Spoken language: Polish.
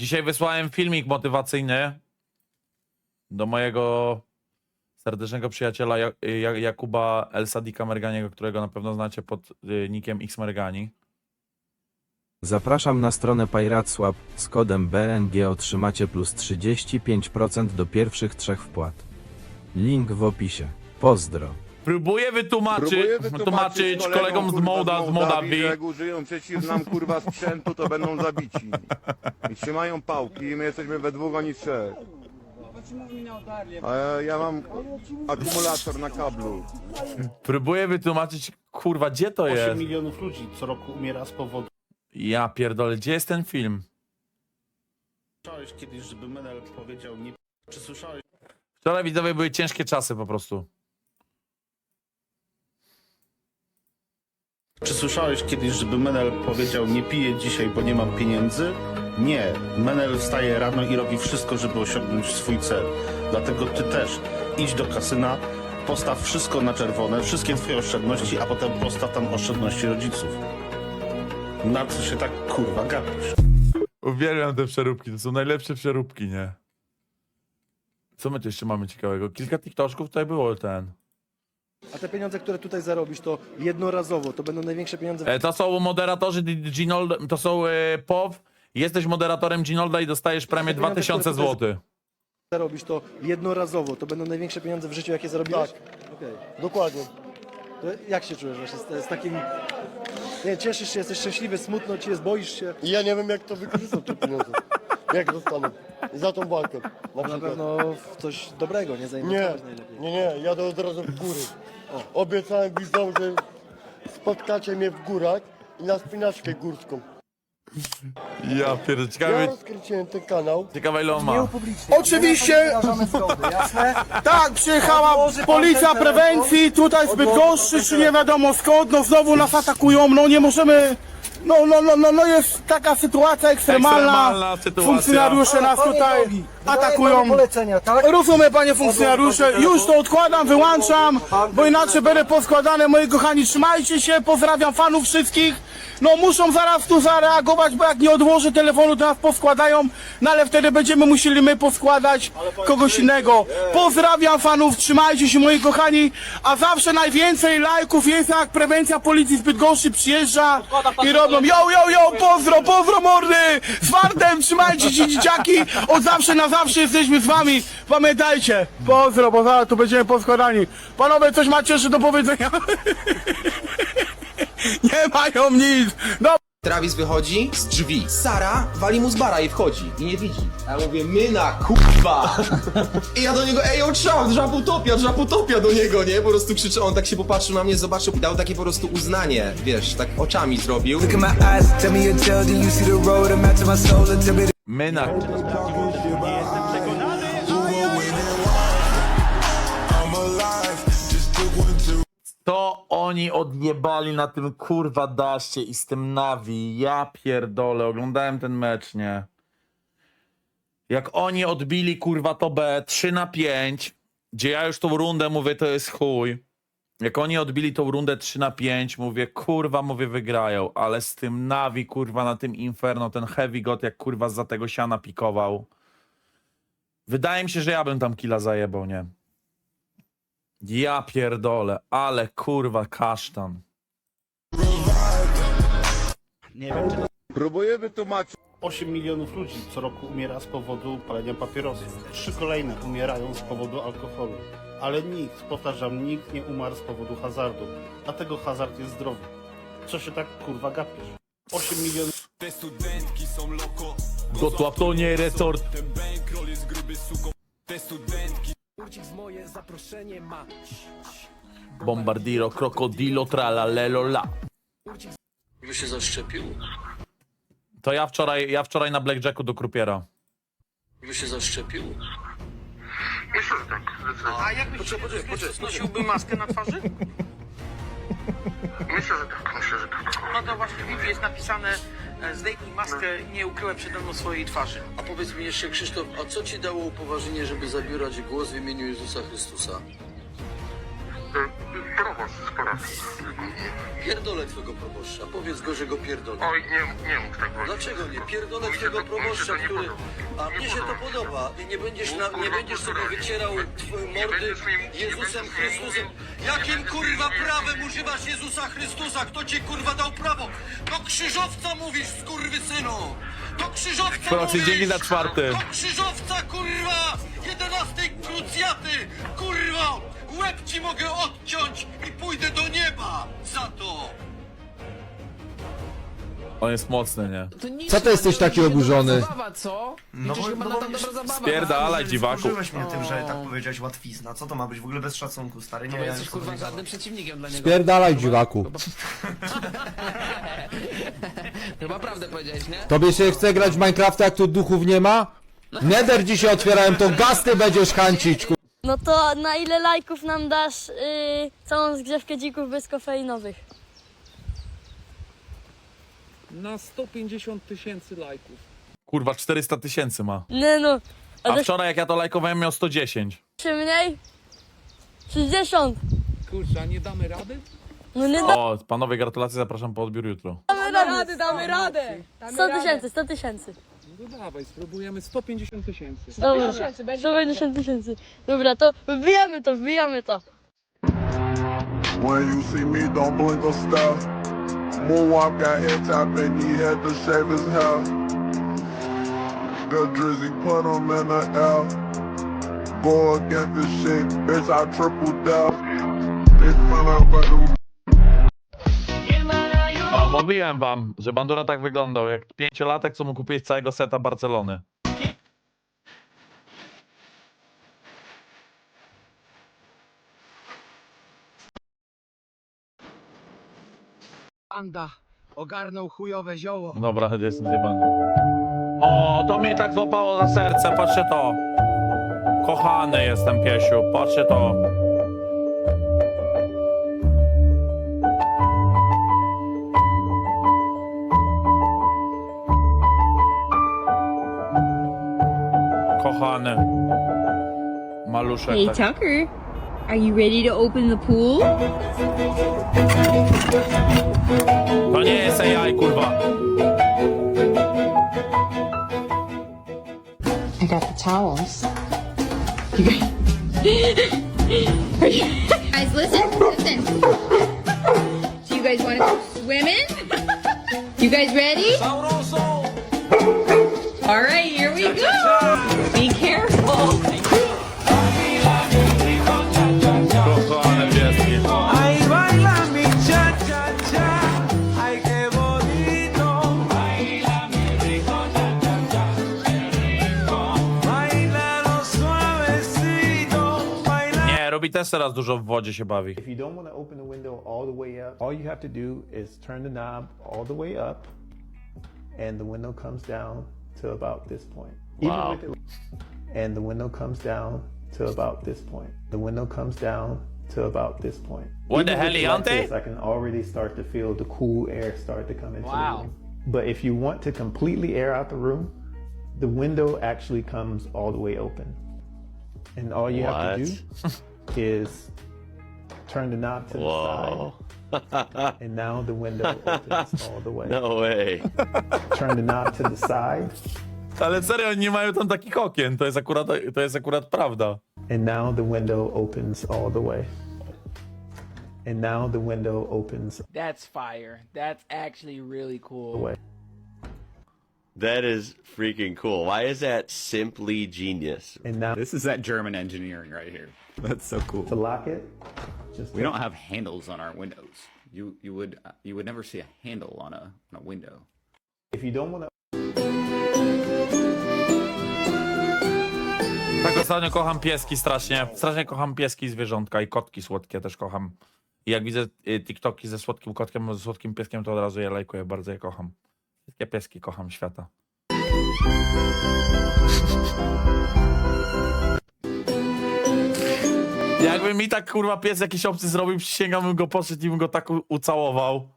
Dzisiaj wysłałem filmik motywacyjny do mojego serdecznego przyjaciela Ja- Ja- Jakuba El Merganiego, którego na pewno znacie pod y, nickiem X Mergani. Zapraszam na stronę PirateSwap. Z kodem BNG otrzymacie plus 35% do pierwszych trzech wpłat. Link w opisie. Pozdro. Próbuję wytłumaczyć, Próbuję wytłumaczyć kolegom z Mołda, z że Mołdawii. jak użyją przeciw nam kurwa sprzętu, to będą zabici. I trzymają pałki i my jesteśmy we dwóch, oni trzech. A ja, ja mam akumulator na kablu. Próbuję wytłumaczyć, kurwa, gdzie to 8 jest? milionów ludzi co roku umiera z powodu. Ja pierdolę, gdzie jest ten film? Słyszałeś kiedyś, żeby Menel powiedział nie. Czy słyszałeś Wczoraj widzowie były ciężkie czasy po prostu. Czy słyszałeś kiedyś, żeby Menel powiedział nie piję dzisiaj, bo nie mam pieniędzy? Nie. Menel wstaje rano i robi wszystko, żeby osiągnąć swój cel. Dlatego ty też idź do kasyna, postaw wszystko na czerwone, wszystkie twoje oszczędności, a potem postaw tam oszczędności rodziców. Na co się tak kurwa gapisz? Uwielbiam te przeróbki, to są najlepsze przeróbki, nie? Co my tu jeszcze mamy ciekawego? Kilka TikToczków tutaj było ten. A te pieniądze, które tutaj zarobisz, to jednorazowo, to będą największe pieniądze E, to są moderatorzy Ginolda, to są e, POW. Jesteś moderatorem Ginolda i dostajesz premię pieniądze, 2000 które tutaj zł. zarobisz, to jednorazowo, to będą największe pieniądze w życiu, jakie zarobiłeś? Tak. Okej. Dokładnie. To Jak się czujesz właśnie z, z takim... Nie, cieszysz się, jesteś szczęśliwy, smutno ci jest, boisz się? I ja nie wiem jak to wykorzystam te pieniądze. Jak dostanę. Za tą walkę. Na Na przykład. pewno w coś dobrego, nie Nie, zainwestować najlepiej. nie, nie, jadę od razu w góry. Obiecałem widzom, że spotkacie mnie w górach i na spinaczkę górską. Ja pierdolę, Ja ciekawe, rozkręciłem ten kanał. ciekawe ile on ma. Oczywiście, tak, przyjechała policja prewencji tutaj z Bydgoszczy, czy nie wiadomo skąd, no znowu nas atakują, no nie możemy, no, no, no, no, no jest taka sytuacja ekstremalna, Ekstremalna sytuacja. funkcjonariusze nas tutaj atakują. polecenia, tak? Rozumiem panie funkcjonariusze, już to odkładam, wyłączam, bo inaczej będę poskładane, moi kochani, trzymajcie się, pozdrawiam fanów wszystkich. No muszą zaraz tu zareagować, bo jak nie odłożę telefonu, to nas poskładają, no ale wtedy będziemy musieli my poskładać kogoś innego. Pozdrawiam fanów, trzymajcie się moi kochani, a zawsze najwięcej lajków jest jak prewencja policji z Bydgoszczy przyjeżdża i robią yo, yo, yo, pozdro, pozdro mordy, z fartem, trzymajcie się dzieciaki, od zawsze na zawsze jesteśmy z wami, pamiętajcie, pozdro, bo zaraz tu będziemy poskładani. Panowie, coś macie jeszcze do powiedzenia? Nie mają nic. No. Travis wychodzi z drzwi. Sara wali mu z bara i wchodzi i nie widzi. A ja mówię, myna, kurwa! I ja do niego, ej, on trzał, draputopia, draputopia do niego, nie? Po prostu krzyczę, on tak się popatrzył na mnie, zobaczył i dał takie po prostu uznanie, wiesz, tak oczami zrobił. Look in To oni odjebali na tym kurwa daście i z tym Navi. Ja pierdolę, oglądałem ten mecz, nie? Jak oni odbili kurwa to B 3 na 5, gdzie ja już tą rundę mówię, to jest chuj. Jak oni odbili tą rundę 3 na 5, mówię, kurwa, mówię, wygrają, ale z tym Navi, kurwa, na tym Inferno, ten Heavy God, jak kurwa za tego siana pikował. Wydaje mi się, że ja bym tam killa zajebał, nie? Ja pierdolę, ale kurwa kasztan. Nie wiem, czy Próbuję wytłumaczyć. 8 milionów ludzi co roku umiera z powodu palenia papierosów. Trzy kolejne umierają z powodu alkoholu. Ale nikt, powtarzam, nikt nie umarł z powodu hazardu. Dlatego hazard jest zdrowy. Co się tak kurwa gapisz? 8 milionów Gotła to nie resort. Bombardiro, krokodilo, tralalelo, la. Już się zaszczepił? To ja wczoraj, ja wczoraj na Blackjacku do Krupiera. Już się zaszczepił? A jak myślisz, że Chrystus nosiłby maskę na twarzy? Myślę, że tak, myślę, że tak. No to właśnie w Biblii jest napisane zdejmij maskę, nie ukryłem przede mną swojej twarzy. A powiedz mi jeszcze, Krzysztof, a co ci dało upoważnienie, żeby zabierać głos w imieniu Jezusa Chrystusa? Proboszcz z parafii. Pierdolę twego proboszcza. Powiedz go, że go pierdolę. Oj, nie, nie mów tak właśnie. Dlaczego nie? Pierdolę Mi się twego to- mi się proboszcza, to nie który... podoba. A Nie mnie się to podoba mi się. podoba. I nie będziesz, na, nie Kurwa, będziesz sobie kulturalnie. wycierał twoje mordy będziesz mi- nie Jezusem będziesz mi Chrystusem. mówił- Jakim kurwa prawem używasz Jezusa Chrystusa? Kto ci kurwa dał prawo? Do krzyżowca mówisz, skurwysynu! Do krzyżowca Proszę, mówisz! dzięki za czwarty. Do krzyżowca, kurwa! 11 krucjaty! Kurwa! Łeb ci mogę odciąć i pójdę do nieba za to! On jest mocny, nie? Co to jesteś taki oburzony? No bo, no bo Spierdalaj, dziwaku. mnie tym, że tak powiedziałeś łatwizna. Co to ma być w ogóle bez szacunku, stary? Nie, ja jesteś kurwa żadnym przeciwnikiem dla niego. Spierdalaj, dziwaku. Chyba prawdę powiedziałeś, nie? Tobie się chce grać w Minecrafta, jak tu duchów nie ma? Nether dzisiaj otwierałem, to gasty będziesz hancić, ku... No to na ile lajków nam dasz yy, całą zgrzewkę dzików bezkofeinowych? Na 150 tysięcy lajków. Kurwa, 400 tysięcy ma. Nie no, a A to wczoraj jak ja to lajkowałem miał 110. się mniej? 60. Kurczę, a nie damy rady? No nie O, panowie, gratulacje, zapraszam po odbiór jutro. damy rady, damy radę. 100 tysięcy, 100 tysięcy. No dawaj, spróbujemy 150 tysięcy. Dobra, 150 tysięcy. Dobra, to wbijamy to, wbijamy to. When you see me, don't blink or stare. Moonwalk got hit top and he had to shave his hair. The drizzy put him in the air. Go against the shit, bitch, I triple down. They find out about them O, mówiłem wam, że Bandura tak wyglądał, jak pięciolatek, co mu kupiłeś całego seta Barcelony. Anda ogarnął chujowe zioło. Dobra, jestem zjebany. O, to mnie tak złapało za serce, patrzcie to. Kochany jestem, piesiu, patrzcie to. Kochany. Maluszek. Hey tak. Tucker, are you ready to open the pool? To nie jest AI, kurwa. I got the towels. You guys, Guys, listen, listen. Do you guys want to go swimming? You guys ready? All right, here we go. Be careful. Kochane. Nie, robi też teraz dużo w wodzie się bawi. If you don't want to open the window all the way up, all you have to do is turn the knob all the way up, and the window comes down to about this point. Wow. with it, and the window comes down to about this point. The window comes down to about this point. What the Even with it hell, like Leonte? this, I can already start to feel the cool air start to come into the room. But if you want to completely air out the room, the window actually comes all the way open. And all you have to do is turn the knob to the side. And now the window opens all the way. No way. Turn the knob to the side. Ale serio, oni nie mają tam takich okien, to jest akurat, to jest akurat prawda. And now the window opens all the way. And now the window opens That's fire. That's actually really all the cool. way. That is freaking cool. Why is that simply genius? And now This is that German engineering right here. That's so cool. to lock it, just We don't have handles on our windows. You you would you would never see a handle on a on a window. if you don't want to Tak ostatnio kocham pieski strasznie. Strasznie kocham pieski i zwierzątka i kotki słodkie też kocham. I jak widzę y, TikToki ze słodkim kotkiem, ze słodkim pieskiem, to od razu je lajkuję, bardzo je kocham. Wszystkie pieski kocham świata. Jakby mi tak kurwa pies jakiś obcy zrobił, przysięgam bym go poszedł i bym go tak ucałował.